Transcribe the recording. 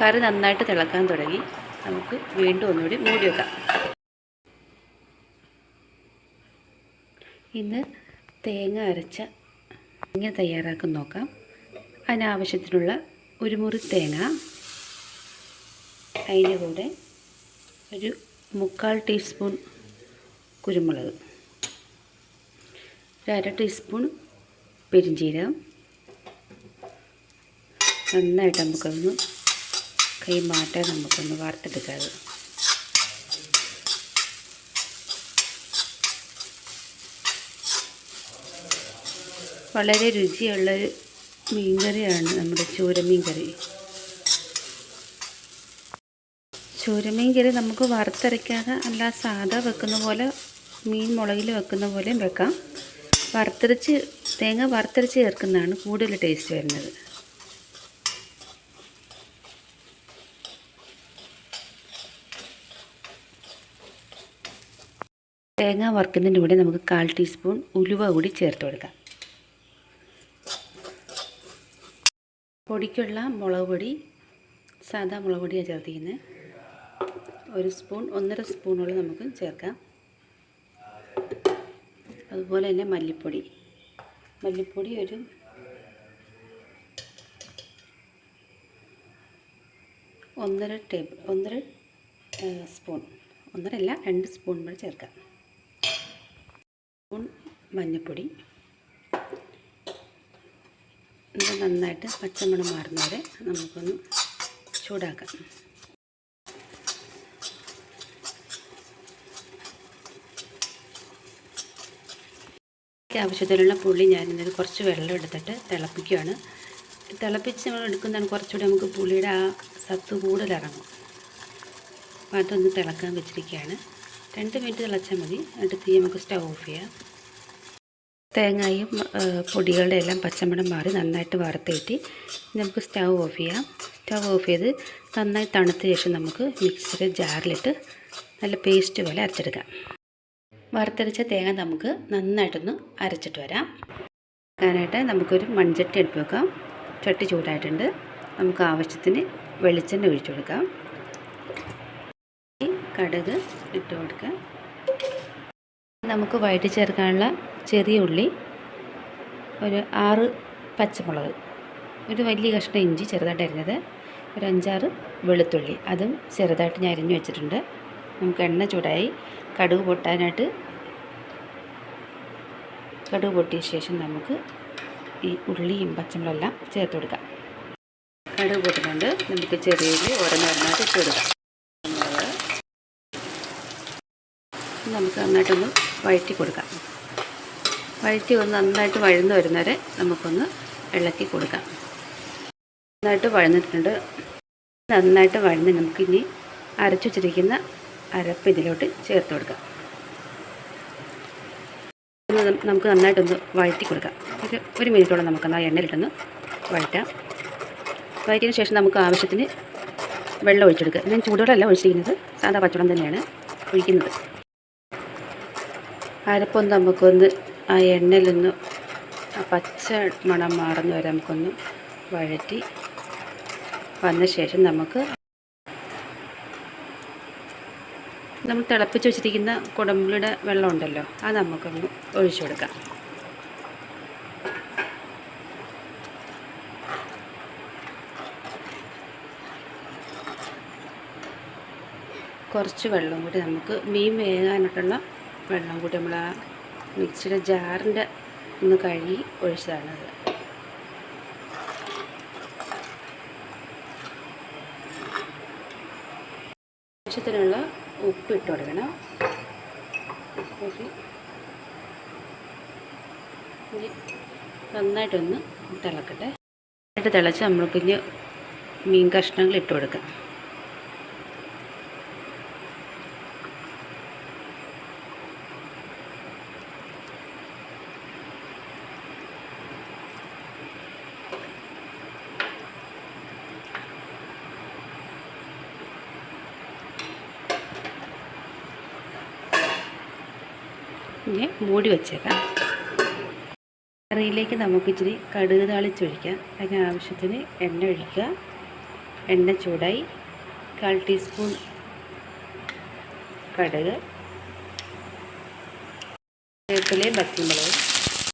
കറി നന്നായിട്ട് തിളക്കാൻ തുടങ്ങി. നമുക്ക് വീണ്ടും ഒന്നുകൂടി മൂടി വെക്കാം. ഇന്ന് തേങ്ങ അരച്ച ഇങ്ങനെ തയ്യാറാക്കാൻ നോക്കാം. അതിനാവശ്യത്തിനുള്ള ഒരു മുറി തേങ്ങ. അതിന്റെ കൂടെ ഒരു മുക്കാൽ ടീസ്പൂൺ കുരുമുളക്. ഒരു അര ടീസ്പൂൺ പെരിഞ്ചീരകം. നന്നായിട്ട് നമുക്കൊന്ന് കൈ മാറ്റ നമുക്കൊന്ന് വാർത്തെടുക്കാതെ വളരെ രുചിയുള്ളൊരു മീൻകറിയാണ് നമ്മുടെ ചൂരമീൻ കറി ചൂരമീൻ കറി നമുക്ക് വറുത്തരയ്ക്കാതെ അല്ല സാധാ വെക്കുന്ന പോലെ മീൻ മുളകിൽ വെക്കുന്ന പോലെയും വെക്കാം. വറുത്തരച്ച് തേങ്ങ വറുത്തരച്ച് ചേർക്കുന്നതാണ് കൂടുതൽ ടേസ്റ്റ് വരുന്നത്. തേങ്ങ വറുക്കുന്നതിന്റെ കൂടെ നമുക്ക് കാൽ ടീസ്പൂൺ ഉലുവ കൂടി ചേർത്ത് കൊടുക്കാം. പൊടിക്കുള്ള മുളക് പൊടി സാധാ മുളക് പൊടിയാണ് ചേർത്തിരിക്കുന്നത് ഒരു സ്പൂൺ ഒന്നര സ്പൂണോളം നമുക്ക് ചേർക്കാം. അതുപോലെ തന്നെ മല്ലിപ്പൊടി. മല്ലിപ്പൊടി ഒരു ഒന്നര ടേബിൾ ഒന്നര സ്പൂൺ. ഒന്നരല്ല രണ്ട് സ്പൂൺ കൂടെ ചേർക്കാം. സ്പൂൺ മഞ്ഞൾപ്പൊടി ഇത് നന്നായിട്ട് പച്ചമണം മാറുന്നവരെ നമുക്കൊന്ന് ചൂടാക്കാം. ആവശ്യത്തിലുള്ള പുളി ഞാനിന്നൊരു കുറച്ച് വെള്ളം എടുത്തിട്ട് തിളപ്പിക്കുകയാണ് തിളപ്പിച്ച് നമ്മൾ എടുക്കുന്നതാണ് കുറച്ചുകൂടി നമുക്ക് പുളിയുടെ ആ സത്ത് കൂടുതലിറങ്ങും. അപ്പോൾ അതൊന്ന് തിളക്കാൻ വെച്ചിരിക്കുകയാണ്. രണ്ട് മിനിറ്റ് തിളച്ചാൽ മതി. എന്നിട്ട് തീ നമുക്ക് സ്റ്റവ് ഓഫ് ചെയ്യാം. തേങ്ങയും പൊടികളുടെ എല്ലാം പച്ചമണം മാറി നന്നായിട്ട് വറുത്തേറ്റി നമുക്ക് സ്റ്റവ് ഓഫ് ചെയ്യാം. സ്റ്റവ് ഓഫ് ചെയ്ത് നന്നായി തണുത്ത ശേഷം നമുക്ക് മിക്സിയുടെ ജാറിലിട്ട് നല്ല പേസ്റ്റ് പോലെ അരച്ചെടുക്കാം. വറുത്തരച്ച തേങ്ങ നമുക്ക് നന്നായിട്ടൊന്ന് അരച്ചിട്ട് വരാം. അതിനായിട്ട് നമുക്കൊരു മൺചട്ടി എടുത്ത് വെക്കാം. ചട്ടി ചൂടായിട്ടുണ്ട്. നമുക്ക് ആവശ്യത്തിന് വെളിച്ചെണ്ണ ഒഴിച്ചു കൊടുക്കാം. കടുക് ഇട്ട് കൊടുക്കുക. നമുക്ക് വഴറ്റി ചേർക്കാനുള്ള ചെറിയ ഉള്ളി ഒരു ആറ് പച്ചമുളക് ഒരു വലിയ കഷ്ണം ഇഞ്ചി ചെറുതായിട്ട് അരിഞ്ഞത് ഒരു അഞ്ചാറ് വെളുത്തുള്ളി അതും ചെറുതായിട്ട് ഞാൻ അരിഞ്ഞു വെച്ചിട്ടുണ്ട്. നമുക്ക് എണ്ണ ചൂടായി കടുക് പൊട്ടാനായിട്ട് കടുക് പൊട്ടിയ ശേഷം നമുക്ക് ഈ ഉള്ളിയും പച്ചമുളകെല്ലാം ചേർത്ത് കൊടുക്കാം. കടുക് പൊട്ടുന്നുണ്ട് നമുക്ക് ചെറിയ ഉള്ളി ഓരോന്നോരോന്നായിട്ട് ഇട്ട് കൊടുക്കാം. നമുക്ക് നന്നായിട്ടൊന്ന് വഴറ്റി കൊടുക്കാം. വഴറ്റി ഒന്ന് നന്നായിട്ട് വഴുന്ന് വരുന്നവരെ നമുക്കൊന്ന് ഇളക്കി കൊടുക്കാം. നന്നായിട്ട് വഴന്നിട്ടുണ്ട്. നന്നായിട്ട് വഴന്ന് നമുക്കിനി അരച്ചു വെച്ചിരിക്കുന്ന അരപ്പ് ഇതിലോട്ട് ചേർത്ത് കൊടുക്കാം. നമുക്ക് നന്നായിട്ടൊന്ന് വഴറ്റി കൊടുക്കാം. ഒരു ഒരു മിനിറ്റോളം നമുക്ക് ആ എണ്ണയിലിട്ടൊന്ന് വഴറ്റാം. വഴറ്റിയതിന് ശേഷം നമുക്ക് ആവശ്യത്തിന് വെള്ളം ഒഴിച്ചെടുക്കുക. ഞാൻ ചൂടുവെള്ളമല്ല ഒഴിച്ചിരിക്കുന്നത്. സാധാ പച്ചവെള്ളം തന്നെയാണ് ഒഴിക്കുന്നത്. അരപ്പൊന്ന് നമുക്കൊന്ന് ആ എണ്ണയിലൊന്ന് പച്ച മണം മാറുന്ന വരെ നമുക്കൊന്ന് വഴറ്റി വന്ന ശേഷം നമുക്ക് നമ്മൾ തിളപ്പിച്ച് വെച്ചിരിക്കുന്ന കുടമ്പുളിയുടെ വെള്ളം ഉണ്ടല്ലോ അത് നമുക്കൊന്ന് ഒഴിച്ചു കൊടുക്കാം. കുറച്ച് വെള്ളം കൂടി നമുക്ക് മീൻ വേകാനായിട്ടുള്ള വെള്ളം കൂടി നമ്മൾ ആ മിക്സിയുടെ ജാറിന്റെ ഒന്ന് കഴുകി ഒഴിച്ചതാണത് ആവശ്യത്തിനുള്ള ഉപ്പ് ഇട്ട് കൊടുക്കണം. ഉപ്പൊക്കെ നന്നായിട്ടൊന്ന് തിളക്കട്ടെ. നന്നായിട്ട് തിളച്ച് നമ്മൾക്കിഞ്ഞ് മീൻ കഷ്ണങ്ങൾ ഇട്ട് കൊടുക്കാം. ഇനി മൂടി വെച്ചേക്കാം. കറിയിലേക്ക് നമുക്കിച്ചിരി കടുക് താളിച്ചൊഴിക്കാം അതിന് ആവശ്യത്തിന് എണ്ണ ഒഴിക്കുക. എണ്ണ ചൂടായി കാൽ ടീസ്പൂൺ കടുക് വേപ്പിലയും പച്ചമുളകും.